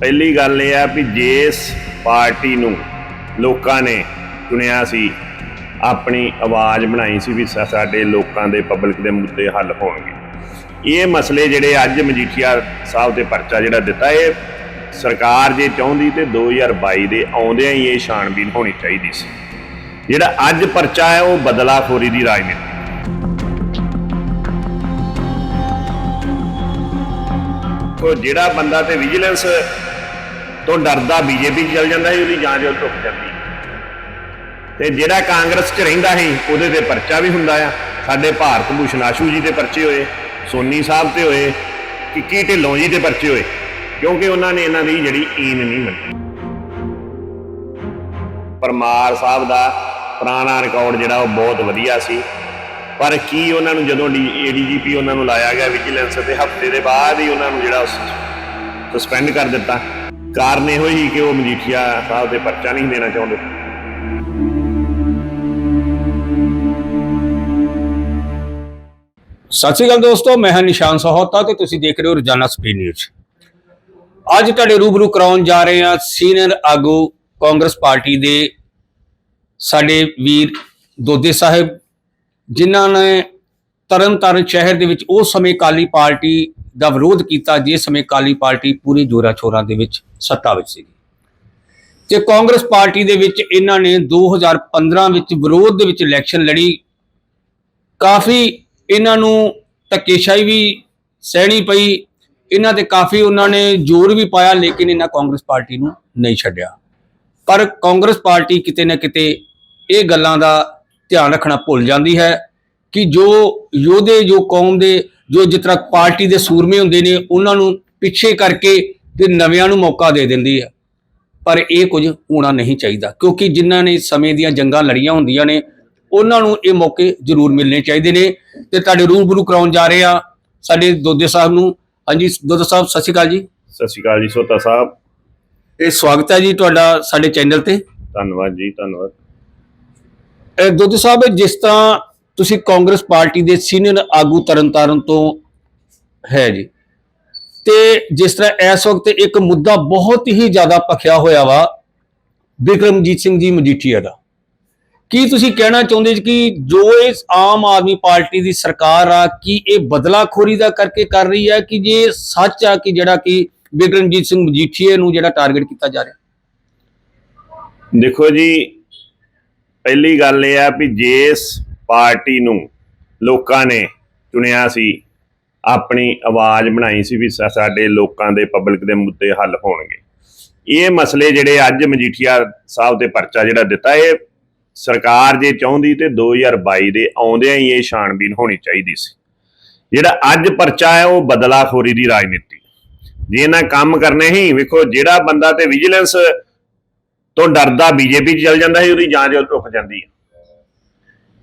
ਪਹਿਲੀ ਗੱਲ ਇਹ ਆ ਵੀ ਜਿਸ ਪਾਰਟੀ ਨੂੰ ਲੋਕਾਂ ਨੇ ਚੁਣਿਆ ਸੀ, ਆਪਣੀ ਆਵਾਜ਼ ਬਣਾਈ ਸੀ ਵੀ ਸਾਡੇ ਲੋਕਾਂ ਦੇ ਪਬਲਿਕ ਦੇ ਮੁੱਦੇ ਹੱਲ ਹੋਣਗੇ। ਇਹ ਮਸਲੇ ਜਿਹੜੇ ਅੱਜ ਮਜੀਠੀਆ ਸਾਹਿਬ ਦੇ ਪਰਚਾ ਜਿਹੜਾ ਦਿੱਤਾ, ਇਹ ਸਰਕਾਰ ਜੇ ਚਾਹੁੰਦੀ ਤੇ 2022 ਦੇ ਆਉਂਦਿਆਂ ਹੀ ਇਹ ਛਾਣਬੀਨ ਹੋਣੀ ਚਾਹੀਦੀ ਸੀ। ਜਿਹੜਾ ਅੱਜ ਪਰਚਾ ਹੈ, ਉਹ ਬਦਲਾਖੋਰੀ ਦੀ ਰਾਜਨੀਤੀ। ਕੋ ਜਿਹੜਾ ਬੰਦਾ ਤੇ ਵਿਜੀਲੈਂਸ ਤੋਂ ਡਰਦਾ ਬੀਜੇਪੀ ਚ ਚਲ ਜਾਂਦਾ ਸੀ, ਉਹਦੀ ਜਾਂਚ ਉਹ ਟੁੱਟ ਜਾਂਦੀ ਤੇ ਜਿਹੜਾ ਕਾਂਗਰਸ ਚ ਰਹਿੰਦਾ ਸੀ, ਉਹਦੇ ਤੇ ਪਰਚਾ ਵੀ ਹੁੰਦਾ ਆ। ਸਾਡੇ ਭਾਰਤ ਭੂਸ਼ਣ ਆਸ਼ੂ ਜੀ ਦੇ ਪਰਚੇ ਹੋਏ, ਸੋਨੀ ਸਾਹਿਬ ਤੇ ਹੋਏ ਕਿੱਕੀ ਢਿੱਲੋਂ ਜੀ ਦੇ ਪਰਚੇ ਹੋਏ, ਕਿਉਂਕਿ ਉਹਨਾਂ ਨੇ ਇਹਨਾਂ ਦੀ ਜਿਹੜੀ ਈਨ ਨਹੀਂ ਮੰਨੀ। ਪਰਮਾਰ ਸਾਹਿਬ ਦਾ ਪੁਰਾਣਾ ਰਿਕਾਰਡ ਜਿਹੜਾ ਉਹ ਬਹੁਤ ਵਧੀਆ ਸੀ। ਪਰ ਕੀ ਉਹਨਾਂ ਨੂੰ ਜਦੋਂ ਏਡੀਜੀਪੀ ਉਹਨਾਂ ਨੂੰ ਲਾਇਆ ਗਿਆ ਵਿਜੀਲੈਂਸ ਤੇ ਹਫ਼ਤੇ ਦੇ ਬਾਅਦ ਹੀ ਉਹਨਾਂ ਨੂੰ ਜਿਹੜਾ ਸਸਪੈਂਡ ਕਰ ਦਿੱਤਾ। ਕਾਰਨ ਇਹੋ ਹੀ ਕਿ ਉਹ ਮਜੀਠੀਆ ਸਾਹਿਬ ਦੇ ਪਰਚਾ ਨਹੀਂ ਦੇਣਾ ਚਾਹੁੰਦੇ। ਸਤਿ ਸ਼੍ਰੀ ਅਕਾਲ ਦੋਸਤੋ, ਮੈਂ ਹਾਂ ਨਿਸ਼ਾਨ ਸਹੋਤਾ ਤੇ ਤੁਸੀਂ ਦੇਖ ਰਹੇ ਹੋ ਰੋਜ਼ਾਨਾ ਸਪੀਡ ਨਿਊਜ਼। ਅੱਜ ਤੁਹਾਡੇ ਰੂਬਰੂ ਕਰਾਉਣ ਜਾ ਰਹੇ ਹਾਂ ਸੀਨੀਅਰ ਆਗੂ ਕਾਂਗਰਸ ਪਾਰਟੀ ਦੇ ਸਾਡੇ ਵੀਰ ਦੋਦੇ ਸਾਹਿਬ, ਜਿਨ੍ਹਾਂ ਨੇ ਤਰਨਤਾਰਨ ਸ਼ਹਿਰ ਦੇ ਵਿੱਚ ਉਸ ਸਮੇਂ ਕਾਲੀ ਪਾਰਟੀ ਦਾ ਵਿਰੋਧ ਕੀਤਾ, ਜਿਸ ਸਮੇਂ ਕਾਲੀ ਪਾਰਟੀ ਪੂਰੀ ਜੋਰਾ ਛੋਰਾਂ ਦੇ ਵਿੱਚ ਸੱਤਾ ਵਿੱਚ ਸੀ ਤੇ ਕਾਂਗਰਸ ਪਾਰਟੀ ਦੇ ਵਿੱਚ ਇਹਨਾਂ ਨੇ 2015 ਵਿੱਚ ਵਿਰੋਧ ਦੇ ਵਿੱਚ ਇਲੈਕਸ਼ਨ ਲੜੀ। ਕਾਫੀ ਇਹਨਾਂ ਨੂੰ ਧੱਕੇਸ਼ਾਹੀ ਵੀ ਸਹਿਣੀ ਪਈ। ਇਹਨਾਂ ਤੇ ਕਾਫੀ ਉਹਨਾਂ ਨੇ ਜ਼ੋਰ ਵੀ ਪਾਇਆ, ਲੇਕਿਨ ਇਹਨਾਂ ਕਾਂਗਰਸ ਪਾਰਟੀ ਨੂੰ ਨਹੀਂ ਛੱਡਿਆ। ਪਰ ਕਾਂਗਰਸ ਪਾਰਟੀ ਕਿਤੇ ਨਾ ਕਿਤੇ ਇਹ ਗੱਲਾਂ ਦਾ ਧਿਆਨ ਰੱਖਣਾ ਭੁੱਲ ਜਾਂਦੀ ਹੈ ਕਿ ਜੋ ਯੋਧੇ, ਜੋ ਕੌਮ ਦੇ ਜੋ ਜਿਸ ਤਰ੍ਹਾਂ ਪਾਰਟੀ ਦੇ ਸੂਰਮੇ ਹੁੰਦੇ ਨੇ ਉਹਨਾਂ ਨੂੰ ਪਿੱਛੇ ਕਰਕੇ ਤੇ ਨਵਿਆਂ ਨੂੰ ਮੌਕਾ ਦੇ ਦਿੰਦੀ ਹੈ ਪਰ ਇਹ ਕੁਝ ਹੋਣਾ ਨਹੀਂ ਚਾਹੀਦਾ ਕਿਉਂਕਿ ਜਿਨ੍ਹਾਂ ਨੇ ਸਮੇਂ ਦੀਆਂ ਜੰਗਾਂ ਲੜੀਆਂ ਹੁੰਦੀਆਂ ਨੇ ਉਹਨਾਂ ਨੂੰ ਇਹ ਮੌਕੇ ਜ਼ਰੂਰ ਮਿਲਣੇ ਚਾਹੀਦੇ ਨੇ। ਤੇ ਤੁਹਾਡੇ ਰੂਬਰੂ ਕਰਾਉਣ ਜਾ ਰਹੇ ਆ ਸਾਡੇ ਦੋਦੇ ਸਾਹਿਬ ਨੂੰ। ਹਾਂਜੀ ਦੋਦਾ ਸਾਹਿਬ ਸਤਿ ਸ਼੍ਰੀ ਅਕਾਲ ਜੀ। ਸਤਿ ਸ਼੍ਰੀ ਅਕਾਲ ਜੀ ਸੋਤਾ ਸਾਹਿਬ। ਇਹ ਸਵਾਗਤ ਹੈ ਜੀ ਤੁਹਾਡਾ ਸਾਡੇ ਚੈਨਲ ਤੇ। ਧੰਨਵਾਦ ਜੀ ਧੰਨਵਾਦ। ਇਹ ਦੋਦੇ ਸਾਹਿਬ ਜਿਸ ਤਰ੍ਹਾਂ ਤੁਸੀਂ ਕਾਂਗਰਸ ਪਾਰਟੀ ਦੇ ਸੀਨੀਅਰ ਆਗੂ ਤਰਨਤਾਰਨ ਤੋਂ ਹੈ ਜੀ। ਤੇ ਜਿਸ ਤਰ੍ਹਾਂ ਇਸ ਵਕਤ ਇੱਕ ਮੁੱਦਾ ਬਹੁਤ ਹੀ ਜ਼ਿਆਦਾ ਭਖਿਆ ਹੋਇਆ ਵਾ, ਬਿਕਰਮਜੀਤ ਸਿੰਘ ਜੀ ਮਜੀਠੀਆ ਦਾ। ਕੀ ਤੁਸੀਂ ਕਹਿਣਾ ਚਾਹੁੰਦੇ ਜੀ ਕਿ ਜੋ ਇਸ ਆਮ ਆਦਮੀ ਪਾਰਟੀ ਦੀ ਸਰਕਾਰ ਆ, ਕੀ ਇਹ ਬਦਲਾਖੋਰੀ ਦਾ ਕਰਕੇ ਕਰ ਰਹੀ ਹੈ ਕਿ ਜੇ ਸੱਚ ਆ ਕਿ ਜਿਹੜਾ ਕਿ ਬਿਕਰਮਜੀਤ ਸਿੰਘ ਮਜੀਠੀਆ ਨੂੰ ਜਿਹੜਾ ਟਾਰਗੇਟ ਕੀਤਾ ਜਾ ਰਿਹਾ? ਦੇਖੋ ਜੀ, ਪਹਿਲੀ ਗੱਲ ਇਹ ਆ ਵੀ ਜੇ ਪਾਰਟੀ ਨੂੰ ਲੋਕਾਂ ਨੇ ਚੁਣਿਆ ਸੀ, ਆਪਣੀ ਆਵਾਜ਼ ਬਣਾਈ ਸੀ ਵੀ ਸਾਡੇ ਲੋਕਾਂ ਦੇ ਪਬਲਿਕ ਦੇ ਮੁੱਦੇ ਹੱਲ ਹੋਣਗੇ। ਇਹ ਮਸਲੇ ਜਿਹੜੇ ਅੱਜ ਮਜੀਠੀਆ ਸਾਹਿਬ ਦੇ ਪਰਚਾ ਜਿਹੜਾ ਦਿੱਤਾ, ਇਹ ਸਰਕਾਰ ਜੇ ਚਾਹੁੰਦੀ ਤੇ 2022 ਦੇ ਆਉਂਦਿਆਂ ਹੀ ਇਹ ਛਾਣਬੀਨ ਹੋਣੀ ਚਾਹੀਦੀ ਸੀ। ਜਿਹੜਾ ਅੱਜ ਪਰਚਾ ਹੈ, ਉਹ ਬਦਲਾਖੋਰੀ ਦੀ ਰਾਜਨੀਤੀ ਜੇ ਨਾ ਕੰਮ ਕਰਨੇ ਹੀ, ਵੇਖੋ ਜਿਹੜਾ ਬੰਦਾ ਤੇ ਵਿਜੀਲੈਂਸ ਤੋਂ ਡਰਦਾ, ਬੀਜੇਪੀ ਚ ਚਲ ਜਾਂਦਾ ਸੀ, ਉਹਦੀ ਜਾਂਚ ਉਹ ਰੁਕ ਜਾਂਦੀ ਹੈ।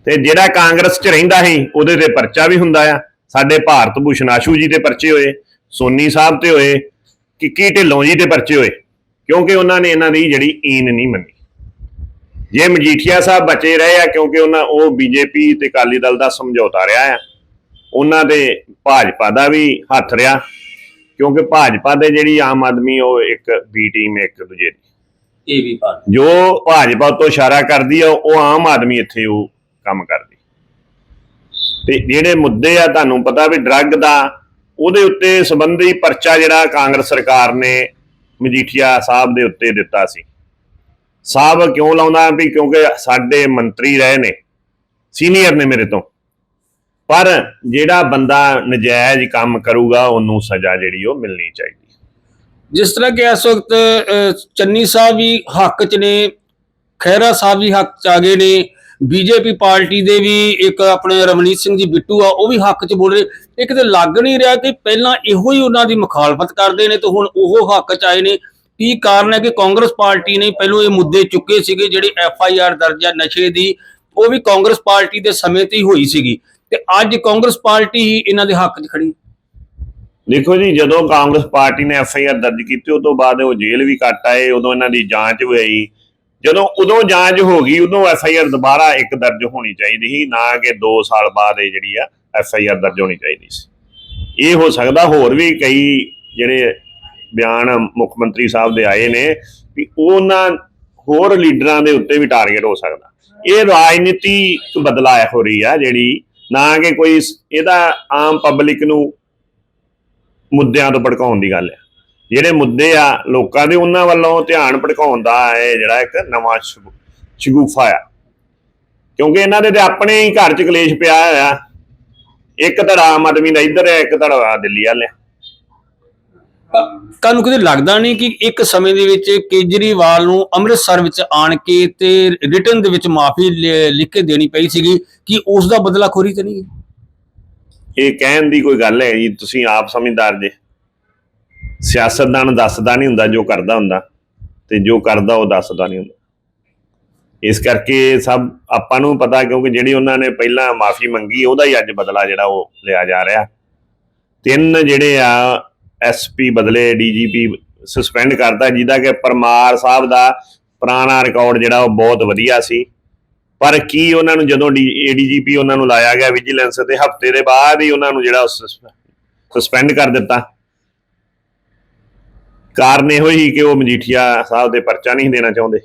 ਤੇ ਜਿਹੜਾ ਕਾਂਗਰਸ ਚ ਰਹਿੰਦਾ ਸੀ ਉਹਦੇ ਤੇ ਪਰਚਾ ਵੀ ਹੁੰਦਾ ਆ। ਸਾਡੇ ਭਾਰਤ ਭੂਸ਼ਣ ਆਸ਼ੂ ਜੀ ਦੇ ਪਰਚੇ ਹੋਏ ਸੋਨੀ ਸਾਹਿਬ ਤੇ ਹੋਏ ਕਿੱਕੀ ਢਿੱਲੋਂ ਜੀ ਦੇ ਪਰਚੇ ਹੋਏ ਕਿਉਂਕਿ ਉਹਨਾਂ ਨੇ ਇਹਨਾਂ ਦੀ ਜਿਹੜੀ ਈਨ ਨਹੀਂ ਮੰਨੀ। ਜੇ ਮਜੀਠੀਆ ਸਾਹਿਬ ਬਚੇ ਰਹੇ ਆ ਕਿਉਂਕਿ ਉਹਨਾਂ ਉਹ ਬੀਜੇਪੀ ਤੇ ਅਕਾਲੀ ਦਲ ਦਾ ਸਮਝੌਤਾ ਰਿਹਾ ਆ ਉਹਨਾਂ ਦੇ ਭਾਜਪਾ ਦਾ ਵੀ ਹੱਥ ਰਿਹਾ ਕਿਉਂਕਿ ਭਾਜਪਾ ਦੇ ਜਿਹੜੀ ਆਮ ਆਦਮੀ ਉਹ ਇੱਕ ਬੀ ਟੀਮ ਇੱਕ ਦੂਜੇ ਦੀ। ਇਹ ਵੀ ਜੋ ਭਾਜਪਾ ਤੋਂ ਇਸ਼ਾਰਾ ਕਰਦੀ ਆ ਉਹ ਆਮ ਆਦਮੀ ਇੱਥੇ ਉਹ ਕੰਮ ਕਰਦੀ। ਤੇ ਜਿਹੜੇ ਮੁੱਦੇ ਆ ਤੁਹਾਨੂੰ ਪਤਾ ਵੀ ਡਰੱਗ ਦਾ, ਉਹਦੇ ਉੱਤੇ ਸੰਬੰਧੀ ਪਰਚਾ ਜਿਹੜਾ ਕਾਂਗਰਸ ਸਰਕਾਰ ਨੇ ਮਜੀਠੀਆ ਸਾਹਿਬ ਦੇ ਉੱਤੇ ਦਿੱਤਾ ਸੀ। ਸਾਹਿਬ ਕਿਉਂ ਲਾਉਂਦਾ? ਵੀ ਕਿਉਂਕਿ ਸਾਡੇ ਮੰਤਰੀ ਰਹੇ ਨੇ, ਸੀਨੀਅਰ ਨੇ ਮੇਰੇ ਤੋਂ। ਪਰ ਜਿਹੜਾ ਬੰਦਾ ਨਜਾਇਜ਼ ਕੰਮ ਕਰੂਗਾ, ਉਹਨੂੰ ਸਜ਼ਾ ਜਿਹੜੀ ਉਹ ਮਿਲਣੀ ਚਾਹੀਦੀ। ਜਿਸ ਤਰ੍ਹਾਂ ਕਿ ਇਸ ਵਕਤ ਚੰਨੀ ਸਾਹਿਬ ਵੀ ਹੱਕ 'ਚ ਨੇ, ਖਹਿਰਾ ਸਾਹਿਬ ਵੀ ਹੱਕ 'ਚ ਆ ਗਏ ਨੇ ਬੀਜੇਪੀ ਪਾਰਟੀ ਦੇ ਵੀ ਇੱਕ ਆਪਣੇ ਰਮਨੀਤ ਸਿੰਘ ਜੀ ਬਿੱਟੂ ਆ, ਉਹ ਵੀ ਹੱਕ 'ਚ ਬੋਲ ਰਹੇ। ਇਹ ਕਿਤੇ ਲੱਗ ਨਹੀਂ ਰਿਹਾ ਕਿ ਪਹਿਲਾਂ ਇਹੋ ਹੀ ਉਹਨਾਂ ਦੀ ਮੁਖਾਲਫਤ ਕਰਦੇ ਨੇ ਤੇ ਹੁਣ ਉਹ ਹੱਕ 'ਚ ਆਏ ਨੇ। ਕੀ ਕਾਰਨ ਹੈ ਕਿ ਕਾਂਗਰਸ ਪਾਰਟੀ ਨੇ ਪਹਿਲਾਂ ਇਹ ਮੁੱਦੇ ਚੁੱਕੇ ਸੀਗੇ ਜਿਹੜੇ ਐਫ ਆਈ ਆਰ ਦਰਜ ਹੈ ਨਸ਼ੇ ਦੀ, ਉਹ ਵੀ ਕਾਂਗਰਸ ਪਾਰਟੀ ਦੇ ਸਮੇਂ ਤੇ ਹੀ ਹੋਈ ਸੀਗੀ। ਤੇ ਅੱਜ ਕਾਂਗਰਸ ਪਾਰਟੀ ਹੀ ਇਹਨਾਂ ਦੇ ਹੱਕ 'ਚ ਖੜੀ ਦੇਖੋ ਜੀ, ਜਦੋਂ ਕਾਂਗਰਸ ਪਾਰਟੀ ਨੇ ਐਫ ਆਈ ਆਰ ਦਰਜ ਕੀਤੀ ਉਸ ਤੋਂ ਬਾਅਦ ਉਹ ਜੇਲ੍ਹ ਵੀ ਕੱਟ ਆਏ, ਉਦੋਂ ਇਹਨਾਂ ਦੀ ਜਾਂਚ ਹੋਈ। ਜਦੋਂ ਉਦੋਂ ਜਾਂਚ ਹੋ ਗਈ, ਉਦੋਂ ਐਫ ਆਈ ਆਰ ਦੁਬਾਰਾ ਇੱਕ ਦਰਜ ਹੋਣੀ ਚਾਹੀਦੀ ਸੀ, ਨਾ ਕਿ 2 ਸਾਲ ਬਾਅਦ ਇਹ ਜਿਹੜੀ ਆ ਐਫ ਆਈ ਆਰ ਦਰਜ ਹੋਣੀ ਚਾਹੀਦੀ ਸੀ। ਇਹ ਹੋ ਸਕਦਾ ਹੋਰ ਵੀ ਕਈ ਜਿਹੜੇ ਬਿਆਨ ਮੁੱਖ ਮੰਤਰੀ ਸਾਹਿਬ ਦੇ ਆਏ ਨੇ ਵੀ ਉਹਨਾਂ ਹੋਰ ਲੀਡਰਾਂ ਦੇ ਉੱਤੇ ਵੀ ਟਾਰਗੇਟ ਹੋ ਸਕਦਾ। ਇਹ ਰਾਜਨੀਤੀ ਬਦਲਾਅ ਹੋ ਰਹੀ ਆ ਜਿਹੜੀ ਨਾ ਕਿ ਕੋਈ ਇਹਦਾ ਆਮ ਪਬਲਿਕ ਨੂੰ ਮੁੱਦਿਆਂ ਤੋਂ ਭੜਕਾਉਣ ਦੀ ਗੱਲ ਹੈ ਜਿਹੜੇ ਮੁੱਦੇ ਆ ਲੋਕਾਂ ਦੇ ਉਹਨਾਂ ਵੱਲੋਂ ਧਿਆਨ ਭੜਕਾਉਣ ਦਾ ਇਹ ਜਿਹੜਾ ਇੱਕ ਨਵਾਂ ਸ਼ਗੁ- ਸ਼ਗੂਫਾ ਆ। ਕਿਉਂਕਿ ਇਹਨਾਂ ਦੇ ਤੇ ਆਪਣੇ ਹੀ ਘਰ 'ਚ ਕਲੇਸ਼ ਪਿਆ ਹੋਇਆ। ਇੱਕ ਧੜਾ ਆਮ ਆਦਮੀ ਦਾ ਇੱਧਰ ਹੈ ਇੱਕ ਧੜਾ ਦਿੱਲੀ ਵਾਲੇ ਤੁਹਾਨੂੰ ਕਿਤੇ ਲੱਗਦਾ ਨਹੀਂ ਕਿ ਇੱਕ ਸਮੇਂ ਦੇ ਵਿੱਚ ਕੇਜਰੀਵਾਲ ਨੂੰ ਅੰਮ੍ਰਿਤਸਰ ਵਿੱਚ ਆਣ ਕੇ ਤੇ ਰਿਟਰਨ ਦੇ ਵਿੱਚ ਮਾਫੀ ਲਿਖ ਕੇ ਦੇਣੀ ਪਈ ਸੀਗੀ ਕਿ ਉਸ ਦਾ ਬਦਲਾਖੋਰੀ ਤੇ ਨਹੀਂ? ਇਹ ਕਹਿਣ ਦੀ ਕੋਈ ਗੱਲ ਹੈ ਜੀ ਤੁਸੀਂ ਆਪ ਸਮਝਦਾਰ ਜੇ। ਸਿਆਸਤਦਾਨ ਦੱਸਦਾ ਨਹੀਂ ਹੁੰਦਾ, ਜੋ ਕਰਦਾ ਹੁੰਦਾ ਤੇ ਜੋ ਕਰਦਾ ਉਹ ਦੱਸਦਾ ਨਹੀਂ ਹੁੰਦਾ। ਇਸ ਕਰਕੇ ਸਭ ਆਪਾਂ ਨੂੰ ਪਤਾ ਕਿਉਂਕਿ ਜਿਹੜੀ ਉਹਨਾਂ ਨੇ ਪਹਿਲਾਂ ਮਾਫੀ ਮੰਗੀ, ਉਹਦਾ ਹੀ ਅੱਜ ਬਦਲਾ ਜਿਹੜਾ ਉਹ ਲਿਆ ਜਾ ਰਿਹਾ। ਤਿੰਨ ਜਿਹੜੇ ਆ ਐਸਪੀ ਬਦਲੇ ਡੀਜੀਪੀ ਸਸਪੈਂਡ ਕਰਤਾ, ਜਿਹਦਾ ਕਿ ਪਰਮਾਰ ਸਾਹਿਬ ਦਾ ਪੁਰਾਣਾ ਰਿਕਾਰਡ ਜਿਹੜਾ ਉਹ ਬਹੁਤ ਵਧੀਆ ਸੀ। ਪਰ ਕੀ ਉਹਨਾਂ ਨੂੰ ਜਦੋਂ ਏਡੀਜੀਪੀ ਉਹਨਾਂ ਨੂੰ ਲਾਇਆ ਗਿਆ ਵਿਜੀਲੈਂਸ ਤੇ ਹਫ਼ਤੇ ਦੇ ਬਾਅਦ ਹੀ ਉਹਨਾਂ ਨੂੰ ਜਿਹੜਾ ਸਸਪੈਂਡ ਕਰ ਦਿੱਤਾ। ਕਾਰਨ ਇਹੋ ਹੀ ਕਿ ਉਹ ਮਜੀਠੀਆ ਸਾਹਿਬ ਦੇ ਪਰਚਾ ਨਹੀਂ ਦੇਣਾ ਚਾਹੁੰਦੇ।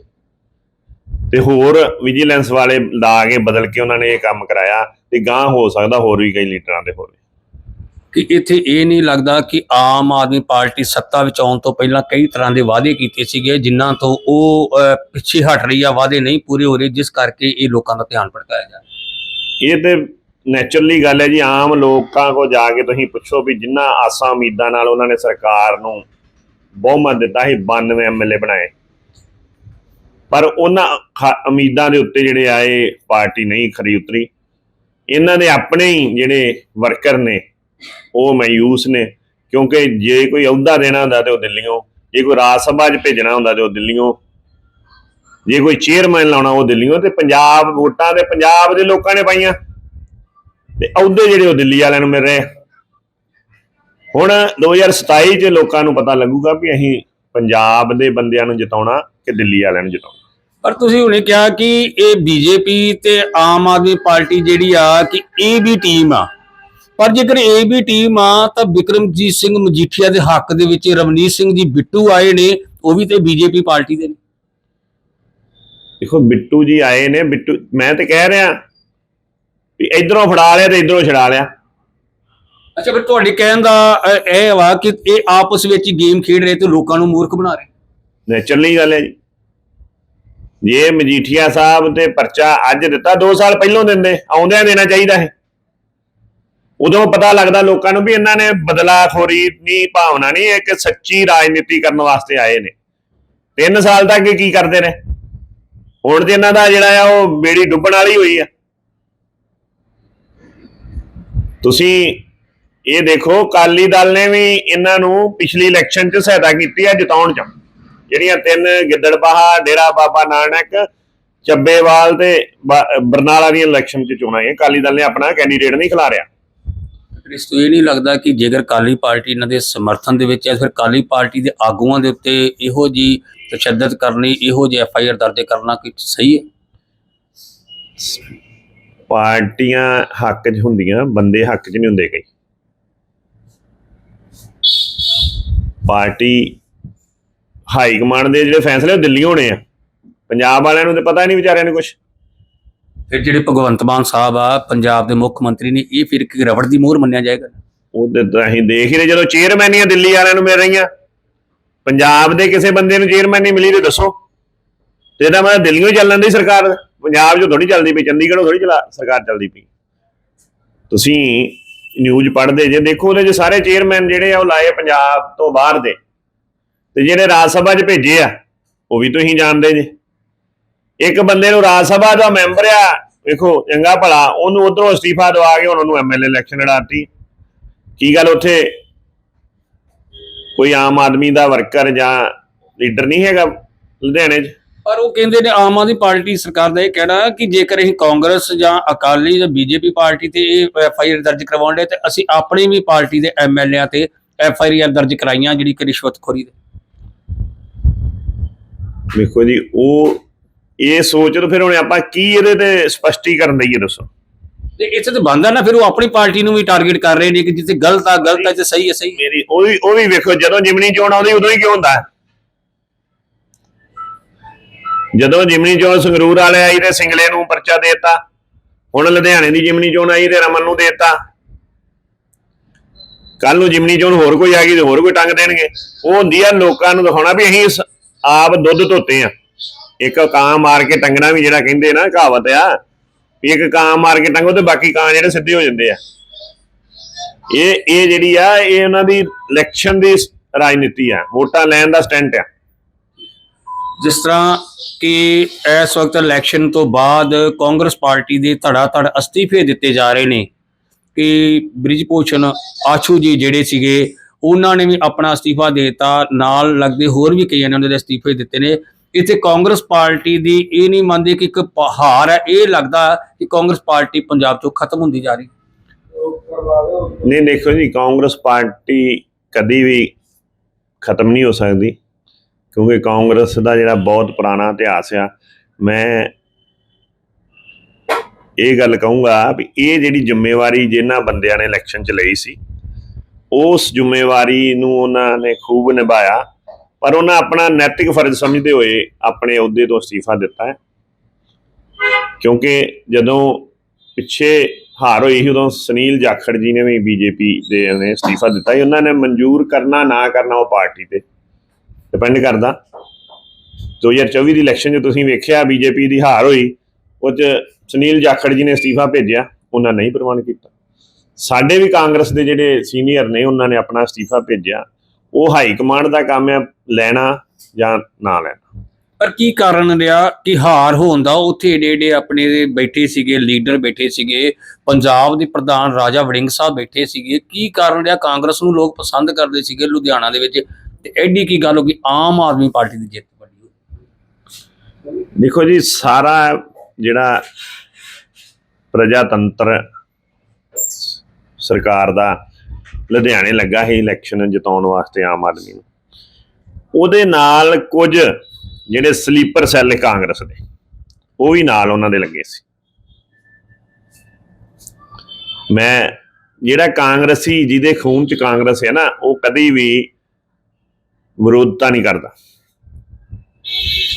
ਤੇ ਹੋਰ ਵਿਜੀਲੈਂਸ ਵਾਲੇ ਲਾ ਕੇ ਬਦਲ ਕੇ ਉਹਨਾਂ ਨੇ ਇਹ ਕੰਮ ਕਰਾਇਆ ਤੇ ਗਾਂ ਹੋ ਸਕਦਾ ਹੋਰ ਵੀ ਕਈ ਲੀਡਰਾਂ ਦੇ ਹੋਵੇ। ਕਿ ਇੱਥੇ ਇਹ ਨਹੀਂ ਲੱਗਦਾ ਕਿ ਆਮ ਆਦਮੀ ਪਾਰਟੀ ਸੱਤਾ ਵਿੱਚ ਆਉਣ ਤੋਂ ਪਹਿਲਾਂ ਕਈ ਤਰ੍ਹਾਂ ਦੇ ਵਾਅਦੇ ਕੀਤੇ ਸੀਗੇ ਜਿਨ੍ਹਾਂ ਤੋਂ ਉਹ ਪਿੱਛੇ ਹਟ ਰਹੀ ਆ ਵਾਅਦੇ ਨਹੀਂ ਪੂਰੇ ਹੋ ਰਹੇ ਜਿਸ ਕਰਕੇ ਇਹ ਲੋਕਾਂ ਦਾ ਧਿਆਨ ਭਟਕਾਇਆ ਜਾ ਇਹ ਤੇ ਨੇਚਰਲੀ ਗੱਲ ਹੈ ਜੀ ਆਮ ਲੋਕਾਂ ਕੋ ਜਾ ਕੇ ਤੁਸੀਂ ਪੁੱਛੋ ਵੀ ਜਿੰਨਾ ਆਸਾਂ ਉਮੀਦਾਂ ਨਾਲ ਉਹਨਾਂ ਨੇ ਸਰਕਾਰ ਨੂੰ ਬਹੁਮਤ ਦਿੱਤਾ ਸੀ 92 ਐਮਐਲਏ ਬਣਾਏ। ਪਰ ਉਹਨਾਂ ਉਮੀਦਾਂ ਦੇ ਉੱਤੇ ਜਿਹੜੇ ਆਏ ਪਾਰਟੀ ਨਹੀਂ ਖਰੀ ਉਤਰੀ। ਇਹਨਾਂ ਦੇ ਆਪਣੇ ਹੀ ਜਿਹੜੇ ਵਰਕਰ ਨੇ, ਉਹ ਮਾਯੂਸ ਨੇ। ਕਿਉਂਕਿ ਜੇ ਕੋਈ ਅਹੁਦਾ ਦੇਣਾ ਹੁੰਦਾ ਤੇ ਉਹ ਦਿੱਲੀੋਂ ਜੇ ਕੋਈ ਰਾਜ ਸਭਾ 'ਚ ਭੇਜਣਾ ਹੁੰਦਾ ਤੇ ਉਹ ਦਿੱਲੀੋਂ ਜੇ ਕੋਈ ਚੇਅਰਮੈਨ ਲਾਉਣਾ ਉਹ ਦਿੱਲੀੋਂ ਤੇ ਪੰਜਾਬ ਵੋਟਾਂ ਦੇ ਪੰਜਾਬ ਦੇ ਲੋਕਾਂ ਨੇ ਪਾਈਆਂ। ਤੇ ਅਹੁਦੇ ਜਿਹੜੇ ਉਹ ਦਿੱਲੀ ਵਾਲਿਆਂ ਨੂੰ ਮਿਲ ਰਹੇ ਹੁਣ 2027 ਚ ਲੋਕਾਂ ਨੂੰ ਪਤਾ ਲੱਗੂਗਾ ਵੀ ਅਸੀਂ ਪੰਜਾਬ ਦੇ ਬੰਦਿਆਂ ਨੂੰ ਜਿਤਾਉਣਾ ਕਿ ਦਿੱਲੀ ਵਾਲਿਆਂ ਨੂੰ ਜਿਤਾਉਣਾ। ਪਰ ਤੁਸੀਂ ਹੁਣੇ ਕਿਹਾ ਕਿ ਇਹ ਬੀਜੇਪੀ ਤੇ ਆਮ ਆਦਮੀ ਪਾਰਟੀ ਜਿਹੜੀ ਆ ਕਿ ਇਹ ਵੀ ਟੀਮ ਆ। ਪਰ ਜੇਕਰ ਇਹ ਵੀ ਟੀਮ ਆ ਤਾਂ ਵਿਕਰਮਜੀਤ ਸਿੰਘ ਮਜੀਠੀਆ ਦੇ ਹੱਕ ਦੇ ਵਿੱਚ ਰਵਨੀਤ ਸਿੰਘ ਜੀ ਬਿੱਟੂ ਆਏ ਨੇ ਉਹ ਵੀ ਤੇ ਬੀਜੇਪੀ ਪਾਰਟੀ ਦੇ ਨੇ। ਦੇਖੋ ਬਿੱਟੂ ਜੀ ਆਏ ਨੇ ਬਿੱਟੂ ਮੈਂ ਤੇ ਕਹਿ ਰਿਹਾ ਵੀ ਇਧਰੋਂ ਫੜਾ ਲਿਆ ਤੇ ਇਧਰੋਂ ਛਡਾ ਲਿਆ। ਅੱਛਾ ਫਿਰ ਤੁਹਾਡੇ ਕਹਿਣ ਦਾ ਅ, ਇਹ ਵਾ ਕਿ ਇਹ ਆਪਸ ਵਿੱਚ ਹੀ ਗੇਮ ਖੇਡ ਰਹੇ ਤੇ ਲੋਕਾਂ ਨੂੰ ਮੂਰਖ ਬਣਾ ਰਹੇ? ਨੇਚਰਲੀ ਗੱਲ ਹੈ ਜੀ। ਜੇ ਮਜੀਠੀਆ ਸਾਹਿਬ ਤੇ ਪਰਚਾ ਅੱਜ ਦਿੱਤਾ 2 ਸਾਲ ਪਹਿਲਾਂ ਦਿੰਦੇ ਆਉਂਦਿਆਂ ਦੇਣਾ ਚਾਹੀਦਾ ਹੈ ਉਦੋਂ ਪਤਾ ਲੱਗਦਾ ਲੋਕਾਂ ਨੂੰ ਵੀ ਇਹਨਾਂ ਨੇ ਬਦਲਾਖੋਰੀ ਨਹੀਂ ਭਾਵਨਾ ਨਹੀਂ ਇੱਕ ਸੱਚੀ ਰਾਜਨੀਤੀ ਕਰਨ ਵਾਸਤੇ ਆਏ ਨੇ। 3 ਸਾਲ ਤੱਕ ਇਹ ਕੀ ਕਰਦੇ ਨੇ? ਹੁਣ ਤੇ ਇਹਨਾਂ ਦਾ ਜਿਹੜਾ ਆ ਉਹ ਬੇੜੀ ਡੁੱਬਣ ਵਾਲੀ ਹੋਈ ਆ। ਤੁਸੀਂ ਇਹ ਦੇਖੋ ਕਾਲੀ ਦਲ ਨੇ ਵੀ ਇਹਨਾਂ ਨੂੰ ਪਿਛਲੀ ਇਲੈਕਸ਼ਨ 'ਚ ਸਹਾਇਤਾ ਕੀਤੀ ਆ ਜਿਤਾਉਣ 'ਚ। ਜਿਹੜੀਆਂ ਤਿੰਨ ਗਿੱਦੜਬਾਹਾ ਡੇਰਾ ਬਾਬਾ ਨਾਨਕ ਚੱਬੇਵਾਲ ਤੇ ਬਰਨਾਲਾ ਦੀਆਂ ਇਲੈਕਸ਼ਨ 'ਚ ਚੋਣਾਂ ਇਹ ਕਾਲੀ ਦਲ ਨੇ ਆਪਣਾ ਕੈਂਡੀਡੇਟ ਨਹੀਂ ਖਿਲਾਰਿਆ। ਇਸ ਤੋਂ ਇਹ ਨਹੀਂ ਲੱਗਦਾ ਕਿ ਜੇਕਰ ਕਾਲੀ ਪਾਰਟੀ ਇਹਨਾਂ ਦੇ ਸਮਰਥਨ ਦੇ ਵਿੱਚ ਹੈ ਫਿਰ ਕਾਲੀ ਪਾਰਟੀ ਦੇ ਆਗੂਆਂ ਦੇ ਉੱਤੇ ਇਹੋ ਜੀ ਤਸ਼ੱਦਦ ਕਰਨੀ ਇਹੋ ਜਿਹੀ ਐਫ ਆਈ ਆਰ ਦਰਜ ਕਰਨਾ ਕਿ ਸਹੀ ਹੈ? ਪਾਰਟੀਆਂ ਹੱਕ 'ਚ ਹੁੰਦੀਆਂ ਬੰਦੇ ਹੱਕ 'ਚ ਨਹੀਂ ਹੁੰਦੇ ਕਈ। ਪਾਰਟੀ ਹਾਈ ਕਮਾਂਡ ਦੇ ਜਿਹੜੇ ਫੈਸਲੇ ਉਹ ਦਿੱਲੀ ਹੋਣੇ ਆ। ਪੰਜਾਬ ਵਾਲਿਆਂ ਨੂੰ ਤੇ ਪਤਾ ਨਹੀਂ ਵਿਚਾਰਿਆਂ ਨੂੰ ਕੁਝ ਫਿਰ ਜਿਹੜੇ ਭਗਵੰਤ ਮਾਨ ਸਾਹਿਬ ਆ ਪੰਜਾਬ ਦੇ ਮੁੱਖ ਮੰਤਰੀ ਨੇ ਇਹ ਫਿਰ ਕਿ ਰਬੜ ਦੀ ਮੋਹਰ ਮੰਨਿਆ ਜਾਏਗਾ ਉਹਦੇ ਤਾਂ ਅਸੀਂ ਦੇਖ ਹੀ ਰਹੇ ਜਦੋਂ ਚੇਅਰਮੈਨੀਆਂ ਦਿੱਲੀ ਵਾਲਿਆਂ ਨੂੰ ਮਿਲ ਰਹੀਆਂ ਪੰਜਾਬ ਦੇ ਕਿਸੇ ਬੰਦੇ ਨੂੰ ਚੇਅਰਮੈਨ ਨਹੀਂ ਮਿਲੀ ਤੇ ਦੱਸੋ। ਤੇ ਇਹਦਾ ਮਤਲਬ ਦਿੱਲੀੋਂ ਚੱਲਣ ਦੀ ਸਰਕਾਰ ਪੰਜਾਬ 'ਚੋਂ ਥੋੜੀ ਚੱਲਦੀ ਪਈ ਚੰਡੀਗੜ੍ਹੋਂ ਥੋੜੀ ਚਲਾ ਸਰਕਾਰ ਚੱਲਦੀ ਪਈ। ਤੁਸੀਂ ਨਿਊਜ਼ ਪੜ੍ਹਦੇ ਜੇ, ਦੇਖੋ ਉਹਦੇ 'ਚ ਸਾਰੇ ਚੇਅਰਮੈਨ ਜਿਹੜੇ ਆ ਉਹ ਲਾਏ ਪੰਜਾਬ ਤੋਂ ਬਾਹਰ ਦੇ। ਤੇ ਜਿਹੜੇ ਰਾਜ ਸਭਾ 'ਚ ਭੇਜੇ ਆ, ਉਹ ਵੀ ਤੁਸੀਂ ਜਾਣਦੇ ਜੇ। ਇੱਕ ਬੰਦੇ ਨੂੰ ਰਾਜ ਸਭਾ ਦਾ ਮੈਂਬਰ ਆ, ਵੇਖੋ, ਚੰਗਾ ਭਲਾ, ਉਹਨੂੰ ਉਧਰੋਂ ਅਸਤੀਫਾ ਦਵਾ ਕੇ ਉਹਨਾਂ ਨੂੰ ਐਮਐਲਏ ਇਲੈਕਸ਼ਨ ਲੜਾਤੀ। ਕੀ ਗੱਲ ਉੱਥੇ? ਕੋਈ ਆਮ ਆਦਮੀ ਦਾ ਵਰਕਰ ਜਾਂ ਲੀਡਰ ਨਹੀਂ ਹੈਗਾ ਲੁਧਿਆਣੇ 'ਚ? ਪਰ ਉਹ ਕਹਿੰਦੇ ਨੇ ਆਮ ਆਦਮੀ ਪਾਰਟੀ ਸਰਕਾਰ ਦਾ ਇਹ ਕਹਿਣਾ ਕਿ ਜੇਕਰ ਅਸੀਂ ਕਾਂਗਰਸ ਜਾਂ ਅਕਾਲੀ ਜਾਂ ਬੀਜੇਪੀ ਪਾਰਟੀ ਤੇ ਇਹ ਐਫ ਆਈ ਆਰ ਦਰਜ ਕਰਵਾਉਂਦੇ ਤੇ ਅਸੀਂ ਆਪਣੀ ਵੀ ਪਾਰਟੀ ਦੇ ਐਮਐਲਏ ਤੇ ਐਫ ਆਈ ਆਰ ਦਰਜ ਕਰਾਈਆਂ ਜਿਹੜੀ ਕਿ ਰਿਸ਼ਵਤਖੋਰੀ ਦੇ। ਵੇਖੋ ਜੀ ਉਹ ਇਹ ਸੋਚ ਤੋਂ ਫਿਰ ਹੁਣ ਆਪਾਂ ਕੀ ਇਹਦੇ ਤੇ ਸਪਸ਼ਟੀਕਰਨ ਦਈਏ ਦੱਸੋ? ਤੇ ਇੱਥੇ ਤੇ ਬੰਦਾ ਨਾ ਫਿਰ ਉਹ ਆਪਣੀ ਪਾਰਟੀ ਨੂੰ ਵੀ ਟਾਰਗੇਟ ਕਰ ਰਹੇ ਨੇ ਕਿ ਜਿੱਥੇ ਗਲਤ ਆ ਗਲਤ ਆ ਤੇ ਸਹੀ ਹੈ ਸਹੀ ਮੇਰੀ ਉਹ ਵੀ ਉਹ ਵੀ ਵੇਖੋ ਜਦੋਂ ਜਿਮਨੀ ਚੋਣ ਆਉਂਦੀ ਉਦੋਂ ਹੀ ਕਿਉਂ ਹੁੰਦਾ? ਜਦੋਂ ਜਿਮਨੀ ਚੋਣ ਸੰਗਰੂਰ ਵਾਲੇ ਆਈ ਤੇ ਸਿੰਗਲੇ ਨੂੰ ਪਰਚਾ ਦੇਤਾ, ਹੁਣ ਲੁਧਿਆਣੇ ਦੀ ਜਿਮਨੀ ਚੋਣ ਆਈ ਤੇ ਰਮਨ ਨੂੰ ਦੇਤਾ। ਕੱਲ ਨੂੰ ਜਿਮਨੀ ਚੋਣ ਹੋਰ ਕੋਈ ਆ ਗਈ ਤੇ ਹੋਰ ਕੋਈ ਟੰਗ ਦੇਣਗੇ। ਉਹ ਹੁੰਦੀ ਆ ਲੋਕਾਂ ਨੂੰ ਦਿਖਾਉਣਾ ਵੀ ਅਸੀਂ ਆਪ ਦੁੱਧ ਧੋਤੇ ਆ। ਇੱਕ ਕਾਂ ਮਾਰ ਕੇ ਟੰਗਣਾ ਵੀ ਜਿਹੜਾ ਕਹਿੰਦੇ ਨਾ, ਕਹਾਵਤ ਆ, ਵੀ ਇੱਕ ਕਾਂ ਮਾਰ ਕੇ ਟੰਗੋ ਤੇ ਬਾਕੀ ਕਾਂ ਜਿਹੜੇ ਸਿੱਧੇ ਹੋ ਜਾਂਦੇ ਆ। ਇਹ ਇਹ ਜਿਹੜੀ ਆ, ਇਹ ਉਹਨਾਂ ਦੀ ਇਲੈਕਸ਼ਨ ਦੀ ਰਾਜਨੀਤੀ ਆ, ਵੋਟਾਂ ਲੈਣ ਦਾ ਸਟੈਂਟ ਆ। ਜਿਸ ਤਰ੍ਹਾਂ ਕਿ ਇਸ ਵਕਤ ਇਲੈਕਸ਼ਨ ਤੋਂ ਬਾਅਦ ਕਾਂਗਰਸ ਪਾਰਟੀ ਦੇ ਧੜਾ ਧੜ ਅਸਤੀਫੇ ਦਿੱਤੇ ਜਾ ਰਹੇ ਨੇ ਕਿ ਬ੍ਰਿਜ ਭੂਸ਼ਣ ਆਸ਼ੂ ਜੀ ਜਿਹੜੇ ਸੀਗੇ, ਉਹਨਾਂ ਨੇ ਵੀ ਆਪਣਾ ਅਸਤੀਫਾ ਦੇ ਦਿੱਤਾ। ਨਾਲ ਲੱਗਦੇ ਹੋਰ ਵੀ ਕਈਆਂ ਨੇ ਉਹਨਾਂ ਦੇ ਅਸਤੀਫੇ ਦਿੱਤੇ ਨੇ। ਇੱਥੇ ਕਾਂਗਰਸ ਪਾਰਟੀ ਦੀ ਇਹ ਨਹੀਂ ਮੰਨਦੀ ਕਿ ਇੱਕ ਪਹਾੜ ਹੈ, ਇਹ ਲੱਗਦਾ ਕਿ ਕਾਂਗਰਸ ਪਾਰਟੀ ਪੰਜਾਬ ਤੋਂ ਖਤਮ ਹੁੰਦੀ ਜਾ ਰਹੀ। ਨਹੀਂ, ਦੇਖੋ ਜੀ, ਕਾਂਗਰਸ ਪਾਰਟੀ ਕਦੀ ਵੀ ਖਤਮ ਨਹੀਂ ਹੋ ਸਕਦੀ। ਕਿਉਂਕਿ ਕਾਂਗਰਸ ਦਾ ਜਿਹੜਾ ਬਹੁਤ ਪੁਰਾਣਾ ਇਤਿਹਾਸ ਆ, ਮੈਂ ਇਹ ਗੱਲ ਕਹੂੰਗਾ ਵੀ ਇਹ ਜਿਹੜੀ ਜ਼ਿੰਮੇਵਾਰੀ ਜਿਨ੍ਹਾਂ ਬੰਦਿਆਂ ਨੇ ਇਲੈਕਸ਼ਨ 'ਚ ਲਈ ਸੀ, ਉਸ ਜ਼ਿੰਮੇਵਾਰੀ ਨੂੰ ਉਹਨਾਂ ਨੇ ਖੂਬ ਨਿਭਾਇਆ, ਪਰ ਉਹਨਾਂ ਆਪਣਾ ਨੈਤਿਕ ਫਰਜ਼ ਸਮਝਦੇ ਹੋਏ ਆਪਣੇ ਅਹੁਦੇ ਤੋਂ ਅਸਤੀਫਾ ਦਿੱਤਾ ਹੈ। ਕਿਉਂਕਿ ਜਦੋਂ ਪਿੱਛੇ ਹਾਰ ਹੋਈ ਸੀ, ਉਦੋਂ ਸੁਨੀਲ ਜਾਖੜ ਜੀ ਨੇ ਵੀ ਬੀਜੇਪੀ ਦੇ ਨੇ ਅਸਤੀਫਾ ਦਿੱਤਾ ਸੀ, ਉਹਨਾਂ ਨੇ ਮਨਜ਼ੂਰ ਕਰਨਾ ਨਾ ਕਰਨਾ ਉਹ ਪਾਰਟੀ ਤੇ ਡਿਪੈਂਡ ਕਰਦਾ। 2024 ਦੀ ਇਲੈਕਸ਼ਨ 'ਚ ਤੁਸੀਂ ਵੇਖਿਆ ਬੀਜੇਪੀ ਦੀ ਹਾਰ ਹੋਈ, ਉਹ 'ਚ ਸੁਨੀਲ ਜਾਖੜ ਜੀ ਨੇ ਅਸਤੀਫਾ ਭੇਜਿਆ, ਉਹਨਾਂ ਨਹੀਂ ਪ੍ਰਵਾਨ ਕੀਤਾ। ਸਾਡੇ ਵੀ ਕਾਂਗਰਸ ਦੇ ਜਿਹੜੇ ਸੀਨੀਅਰ ਨੇ, ਉਹਨਾਂ ਨੇ ਆਪਣਾ ਅਸਤੀਫਾ ਭੇਜਿਆ। ਉਹ ਹਾਈ ਕਮਾਂਡ ਦਾ ਕੰਮ ਹੈ, ਲੈਣਾ ਜਾਂ ਨਾ ਲੈਣਾ। ਪਰ ਕੀ ਕਾਰਨ ਰਿਹਾ ਕਿ ਹਾਰ ਹੋਣ ਦਾ? ਉੱਥੇ ਏਡੇ ਏਡੇ ਆਪਣੇ ਬੈਠੇ ਸੀਗੇ ਲੀਡਰ ਬੈਠੇ ਸੀਗੇ, ਪੰਜਾਬ ਦੇ ਪ੍ਰਧਾਨ ਰਾਜਾ ਵੜਿੰਗ ਸਾਹਿਬ ਬੈਠੇ ਸੀਗੇ। ਕੀ ਕਾਰਨ ਰਿਹਾ? ਕਾਂਗਰਸ ਨੂੰ ਲੋਕ ਪਸੰਦ ਕਰਦੇ ਸੀਗੇ ਲੁਧਿਆਣਾ ਦੇ ਵਿੱਚ। ਤੇ ਐਡੀ ਕੀ ਗੱਲ ਹੋ ਗਈ? ਆਮ ਆਦਮੀ ਪਾਰਟੀ ਦੀ ਜਿੱਤ ਬਣੀ ਦੇਖੋ ਜੀ, ਸਾਰਾ ਜਿਹੜਾ ਪ੍ਰਜਾਤੰਤਰ ਸਰਕਾਰ ਦਾ ਲੁਧਿਆਣੇ ਲੱਗਾ ਸੀ ਇਲੈਕਸ਼ਨ ਜਿਤਾਉਣ ਵਾਸਤੇ ਆਮ ਆਦਮੀ ਨੂੰ। ਉਹਦੇ ਨਾਲ ਕੁਝ ਜਿਹੜੇ ਸਲੀਪਰ ਸੈੱਲ ਕਾਂਗਰਸ ਦੇ, ਉਹ ਵੀ ਨਾਲ ਉਹਨਾਂ ਦੇ ਲੱਗੇ ਸੀ। ਮੈਂ ਜਿਹੜਾ ਕਾਂਗਰਸੀ ਜਿਹਦੇ ਖੂਨ ਚ ਕਾਂਗਰਸ ਹੈ ਨਾ, ਉਹ ਕਦੀ ਵੀ ਵਿਰੋਧਤਾ ਨਹੀਂ ਕਰਦਾ।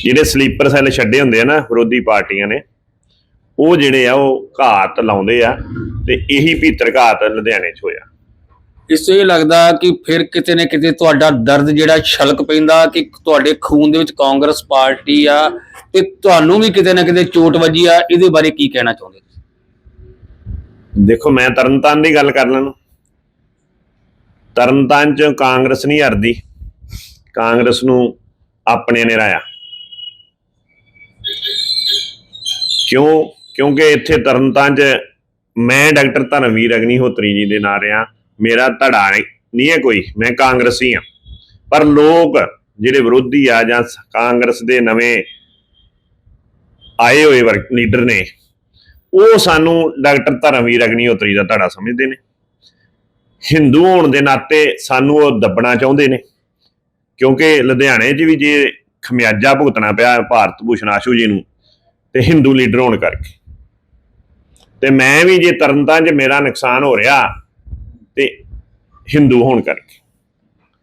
ਜਿਹੜੇ ਸਲੀਪਰ ਸੈੱਲ ਛੱਡੇ ਹੁੰਦੇ ਆ ਨਾ ਵਿਰੋਧੀ ਪਾਰਟੀਆਂ ਨੇ ਉਹ ਜਿਹੜੇ ਆ ਉਹ ਘਾਤ ਲਾਉਂਦੇ ਆ ਤੇ ਇਹੀ ਭੀਤਰ ਘਾਤ ਲੁਧਿਆਣੇ 'ਚ ਹੋਇਆ। ਇਸ ਤੋਂ ਇਹ ਲੱਗਦਾ ਕਿ ਫਿਰ ਕਿਤੇ ਨਾ ਕਿਤੇ ਤੁਹਾਡਾ ਦਰਦ ਜਿਹੜਾ ਛਲਕ ਪੈਂਦਾ ਕਿ ਤੁਹਾਡੇ ਖੂਨ ਦੇ ਵਿੱਚ ਕਾਂਗਰਸ ਪਾਰਟੀ ਆ ਤੇ ਤੁਹਾਨੂੰ ਵੀ ਕਿਤੇ ਨਾ ਕਿਤੇ ਚੋਟ ਵੱਜੀ ਆ ਇਹਦੇ ਬਾਰੇ ਕੀ ਕਹਿਣਾ ਚਾਹੁੰਦੇ? ਦੇਖੋ ਮੈਂ ਤਰਨਤਾਰਨ ਦੀ ਗੱਲ ਕਰ ਲੈਣਾ। ਤਰਨਤਾਰਨ 'ਚ ਕਾਂਗਰਸ ਨਹੀਂ ਹਰਦੀ। ਕਾਂਗਰਸ ਨੂੰ ਆਪਣੇ ਨੇ ਰਾਇਆ। ਕਿਉਂ? ਕਿਉਂਕਿ ਇੱਥੇ ਤਰਨਤਾਰਨ 'ਚ ਮੈਂ ਡਾਕਟਰ ਧਰਮਵੀਰ ਅਗਨੀਹੋਤਰੀ ਜੀ ਦੇ ਨਾਲ ਰਿਹਾ। ਮੇਰਾ ਧੜਾ ਨਹੀਂ ਹੈ ਕੋਈ। ਮੈਂ ਕਾਂਗਰਸੀ ਹਾਂ। ਪਰ ਲੋਕ ਜਿਹੜੇ ਵਿਰੋਧੀ ਆ ਜਾਂ ਕਾਂਗਰਸ ਦੇ ਨਵੇਂ ਆਏ ਹੋਏ ਵਰਕ ਲੀਡਰ ਨੇ, ਉਹ ਸਾਨੂੰ ਡਾਕਟਰ ਧਰਮਵੀਰ ਅਗਨੀਹੋਤਰੀ ਦਾ ਧੜਾ ਸਮਝਦੇ ਨੇ। ਹਿੰਦੂ ਹੋਣ ਦੇ ਨਾਤੇ ਸਾਨੂੰ ਉਹ ਦੱਬਣਾ ਚਾਹੁੰਦੇ ਨੇ। ਕਿਉਂਕਿ ਲੁਧਿਆਣੇ 'ਚ ਵੀ ਜੇ ਖਮਿਆਜਾ ਭੁਗਤਣਾ ਪਿਆ ਭਾਰਤ ਭੂਸ਼ਣ ਆਸ਼ੂ ਜੀ ਨੂੰ ਤੇ ਹਿੰਦੂ ਲੀਡਰ ਹੋਣ ਕਰਕੇ। ਤੇ ਮੈਂ ਵੀ ਜੇ ਤਰਨਤਾਰਨ 'ਚ ਮੇਰਾ ਨੁਕਸਾਨ ਹੋ ਰਿਹਾ ਤੇ ਹਿੰਦੂ ਹੋਣ ਕਰਕੇ।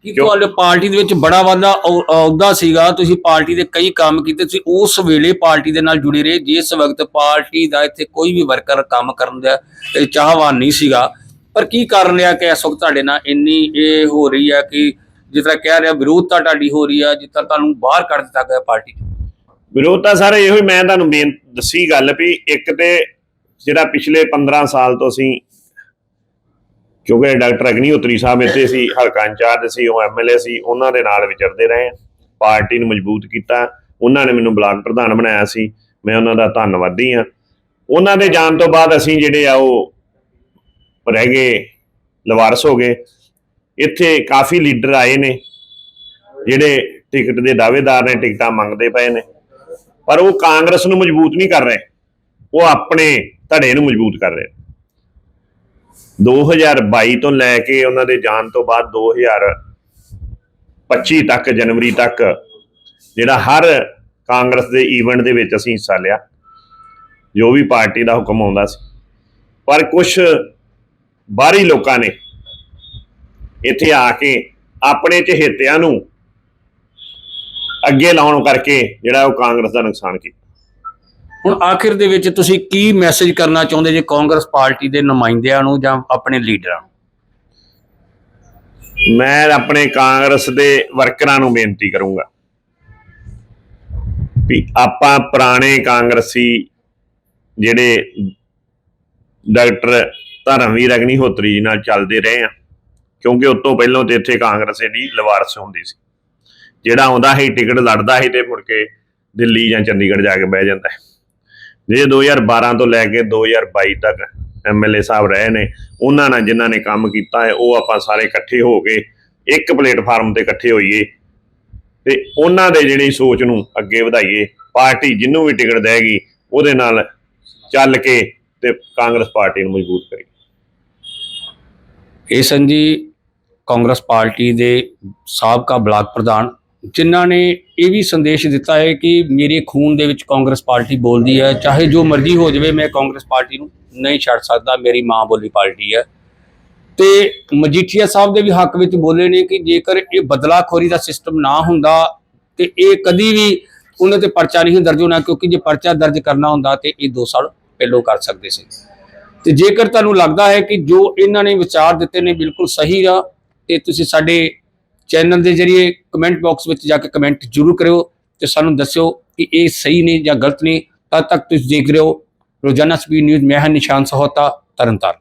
ਕੀ? ਤੁਹਾਡੇ ਪਾਰਟੀ ਦੇ ਵਿੱਚ ਬੜਾ ਵਾਦਾ ਅਹੁਦਾ ਸੀਗਾ ਤੁਸੀਂ ਪਾਰਟੀ ਦੇ ਕਈ ਕੰਮ ਕੀਤੇ ਤੁਸੀਂ ਉਸ ਵੇਲੇ ਪਾਰਟੀ ਦੇ ਨਾਲ ਜੁੜੇ ਰਹੇ ਜਿਸ ਵਕਤ ਪਾਰਟੀ ਦਾ ਇੱਥੇ ਕੋਈ ਵੀ ਵਰਕਰ ਕੰਮ ਕਰਨ ਦਾ ਚਾਹਵਾਨ ਨਹੀਂ ਸੀਗਾ। ਪਰ ਕੀ ਕਾਰਨ ਰਿਹਾ ਕਿ ਇਸ ਵਕਤ ਤੁਹਾਡੇ ਨਾਲ ਇੰਨੀ ਇਹ ਹੋ ਰਹੀ ਹੈ ਕਿ ਜਿਸ ਤਰ੍ਹਾਂ ਕਹਿ ਰਿਹਾ ਵਿਰੋਧਤਾ ਤੁਹਾਡੀ ਹੋ ਰਹੀ ਹੈ ਜਿਸ ਤਰ੍ਹਾਂ ਤੁਹਾਨੂੰ ਬਾਹਰ ਕੱਢ ਦਿੱਤਾ ਗਿਆ ਪਾਰਟੀ ਚੋਂ। ਵਿਰੋਧਤਾ ਸਾਰੇ ਇਹੋ ਹੀ, ਮੈਂ ਤੁਹਾਨੂੰ ਬੇਨ ਦੱਸੀ ਗੱਲ ਵੀ ਇੱਕ ਤੇ ਜਿਹੜਾ ਪਿਛਲੇ 15 ਸਾਲ ਤੋਂ ਅਸੀਂ, ਕਿਉਂਕਿ ਡਾਕਟਰ ਅਗਨੀਹੋਤਰੀ ਸਾਹਿਬ ਇੱਥੇ ਸੀ, ਹਲਕਾ ਇੰਚਾਰਜ ਸੀ, ਉਹ ਐਮਐਲਏ ਸੀ, ਉਹਨਾਂ ਦੇ ਨਾਲ ਵਿਚਰਦੇ ਰਹੇ ਹਾਂ। ਪਾਰਟੀ ਨੂੰ ਮਜ਼ਬੂਤ ਕੀਤਾ, ਉਹਨਾਂ ਨੇ ਮੈਨੂੰ ਬਲਾਕ ਪ੍ਰਧਾਨ ਬਣਾਇਆ ਸੀ, ਮੈਂ ਉਹਨਾਂ ਦਾ ਧੰਨਵਾਦੀ ਹਾਂ ਉਹਨਾਂ ਦੇ ਜਾਣ ਤੋਂ ਬਾਅਦ ਅਸੀਂ ਜਿਹੜੇ ਆ ਉਹ ਰਹਿ ਗਏ, ਲਵਾਰਸ ਹੋ ਗਏ ਇੱਥੇ ਕਾਫੀ ਲੀਡਰ ਆਏ ਨੇ, ਜਿਹੜੇ ਟਿਕਟ ਦੇ ਦਾਅਵੇਦਾਰ ਨੇ, ਟਿਕਟਾਂ ਮੰਗਦੇ ਪਏ ਨੇ। ਪਰ ਉਹ ਕਾਂਗਰਸ ਨੂੰ ਮਜ਼ਬੂਤ ਨਹੀਂ ਕਰ ਰਹੇ। ਉਹ ਆਪਣੇ ਧੜੇ ਨੂੰ ਮਜ਼ਬੂਤ ਕਰ ਰਹੇ। 2022 ਤੋਂ ਲੈ ਕੇ ਉਹਨਾਂ ਦੇ ਜਾਣ ਤੋਂ ਬਾਅਦ 2025 ਤੱਕ, ਜਨਵਰੀ ਤੱਕ, ਜਿਹੜਾ ਹਰ ਕਾਂਗਰਸ ਦੇ ਈਵੈਂਟ ਦੇ ਵਿੱਚ ਅਸੀਂ ਹਿੱਸਾ ਲਿਆ। ਜੋ ਵੀ ਪਾਰਟੀ ਦਾ ਹੁਕਮ ਆਉਂਦਾ ਸੀ। ਪਰ ਕੁਝ ਬਾਹਰੀ ਲੋਕਾਂ ਨੇ ਇੱਥੇ ਆ ਕੇ ਆਪਣੇ ਚਹੇਤਿਆਂ ਨੂੰ ਅੱਗੇ ਲਾਉਣ ਕਰਕੇ ਜਿਹੜਾ ਉਹ ਕਾਂਗਰਸ ਦਾ ਨੁਕਸਾਨ ਕੀਤਾ। ਹੁਣ ਆਖਿਰ ਦੇ ਵਿੱਚ ਤੁਸੀਂ ਕੀ ਮੈਸੇਜ ਕਰਨਾ ਚਾਹੁੰਦੇ ਜੇ ਕਾਂਗਰਸ ਪਾਰਟੀ ਦੇ ਨੁਮਾਇੰਦਿਆਂ ਨੂੰ ਜਾਂ ਆਪਣੇ ਲੀਡਰਾਂ ਨੂੰ? ਮੈਂ ਆਪਣੇ ਕਾਂਗਰਸ ਦੇ ਵਰਕਰਾਂ ਨੂੰ ਬੇਨਤੀ ਕਰੂੰਗਾ ਵੀ ਆਪਾਂ ਪੁਰਾਣੇ ਕਾਂਗਰਸੀ ਜਿਹੜੇ ਡਾਕਟਰ ਧਰਮਵੀਰ ਅਗਨੀਹੋਤਰੀ ਜੀ ਨਾਲ ਚੱਲਦੇ ਰਹੇ ਆ ਕਿਉਂਕਿ ਉਸ ਤੋਂ ਪਹਿਲਾਂ ਤੇ ਇੱਥੇ ਕਾਂਗਰਸ ਦੀ ਲਵਾਰਸ ਹੁੰਦੀ ਸੀ। ਜਿਹੜਾ ਆਉਂਦਾ ਸੀ, ਟਿਕਟ ਲੜਦਾ ਸੀ ਤੇ ਮੁੜ ਕੇ ਦਿੱਲੀ ਜਾਂ ਚੰਡੀਗੜ੍ਹ ਜਾ ਕੇ ਬਹਿ ਜਾਂਦਾ ਹੈ ਜੇ 2012 ਤੋਂ ਲੈ ਕੇ 2022 ਤੱਕ ਐਮਐਲਏ ਸਾਹਿਬ ਰਹੇ ਨੇ, ਉਹਨਾਂ ਨਾਲ ਜਿਨ੍ਹਾਂ ਨੇ ਕੰਮ ਕੀਤਾ ਹੈ, ਉਹ ਆਪਾਂ ਸਾਰੇ ਇਕੱਠੇ ਹੋ ਕੇ ਇੱਕ ਪਲੇਟਫਾਰਮ ਤੇ ਇਕੱਠੇ ਹੋਈਏ ਤੇ ਉਹਨਾਂ ਦੇ ਜਿਹੜੀ ਸੋਚ ਨੂੰ ਅੱਗੇ ਵਧਾਈਏ। ਪਾਰਟੀ ਜਿਹਨੂੰ ਵੀ ਟਿਕਟ ਦੇਗੀ, ਉਹਦੇ ਨਾਲ ਚੱਲ ਕੇ ਤੇ ਕਾਂਗਰਸ ਪਾਰਟੀ ਨੂੰ ਮਜ਼ਬੂਤ ਕਰੀਏ। ਇਹ ਸਨ ਕਾਂਗਰਸ ਪਾਰਟੀ ਦੇ ਸਾਬਕਾ ਬਲਾਕ ਪ੍ਰਧਾਨ, ਜਿਨ੍ਹਾਂ ਨੇ ਇਹ ਵੀ ਸੰਦੇਸ਼ ਦਿੱਤਾ ਹੈ ਕਿ ਮੇਰੇ ਖੂਨ ਦੇ ਵਿੱਚ ਕਾਂਗਰਸ ਪਾਰਟੀ ਬੋਲਦੀ ਹੈ, ਚਾਹੇ ਜੋ ਮਰਜ਼ੀ ਹੋ ਜਾਵੇ, ਮੈਂ ਕਾਂਗਰਸ ਪਾਰਟੀ ਨੂੰ ਨਹੀਂ ਛੱਡ ਸਕਦਾ, ਮੇਰੀ ਮਾਂ ਬੋਲੀ ਪਾਰਟੀ ਹੈ। ਤੇ ਮਜੀਠੀਆ ਸਾਹਿਬ ਦੇ ਵੀ ਹੱਕ ਵਿੱਚ ਬੋਲੇ ਨੇ ਕਿ ਜੇਕਰ ਇਹ ਬਦਲਾਖੋਰੀ ਦਾ ਸਿਸਟਮ ਨਾ ਹੁੰਦਾ, ਤੇ ਇਹ ਕਦੀ ਵੀ ਉਹਨਾਂ ਤੇ ਪਰਚਾ ਨਹੀਂ ਦਰਜ ਹੋਣਾ, ਕਿਉਂਕਿ ਜੇ ਪਰਚਾ ਦਰਜ ਕਰਨਾ ਹੁੰਦਾ, ਤੇ ਇਹ 2 ਸਾਲ ਪਹਿਲੋਂ ਕਰ ਸਕਦੇ ਸੀ। ਤੇ ਜੇਕਰ ਤੁਹਾਨੂੰ ਲੱਗਦਾ ਹੈ ਕਿ ਜੋ ਇਹਨਾਂ ਨੇ ਵਿਚਾਰ ਦਿੱਤੇ ਨੇ ਬਿਲਕੁਲ ਸਹੀ ਆ ਤੇ ਤੁਸੀਂ ਸਾਡੇ ਚੈਨਲ ਦੇ ਜਰੀਏ ਕਮੈਂਟ ਬਾਕਸ ਵਿੱਚ ਜਾ ਕੇ ਕਮੈਂਟ ਜ਼ਰੂਰ ਕਰਿਓ ਤੇ ਸਾਨੂੰ ਦੱਸਿਓ ਕਿ ਇਹ ਸਹੀ ਨੇ ਜਾਂ ਗਲਤ ਨੇ। ਤਦ ਤੱਕ ਤੁਸੀਂ ਦੇਖ ਰਹੇ ਹੋ ਰੋਜ਼ਾਨਾ ਸਪੀਡ ਨਿਊਜ਼, ਮੈਂ ਹਾਂ ਨਿਸ਼ਾਨ ਸਹੋਤਾ ਤਰਨਤਾਰਨ।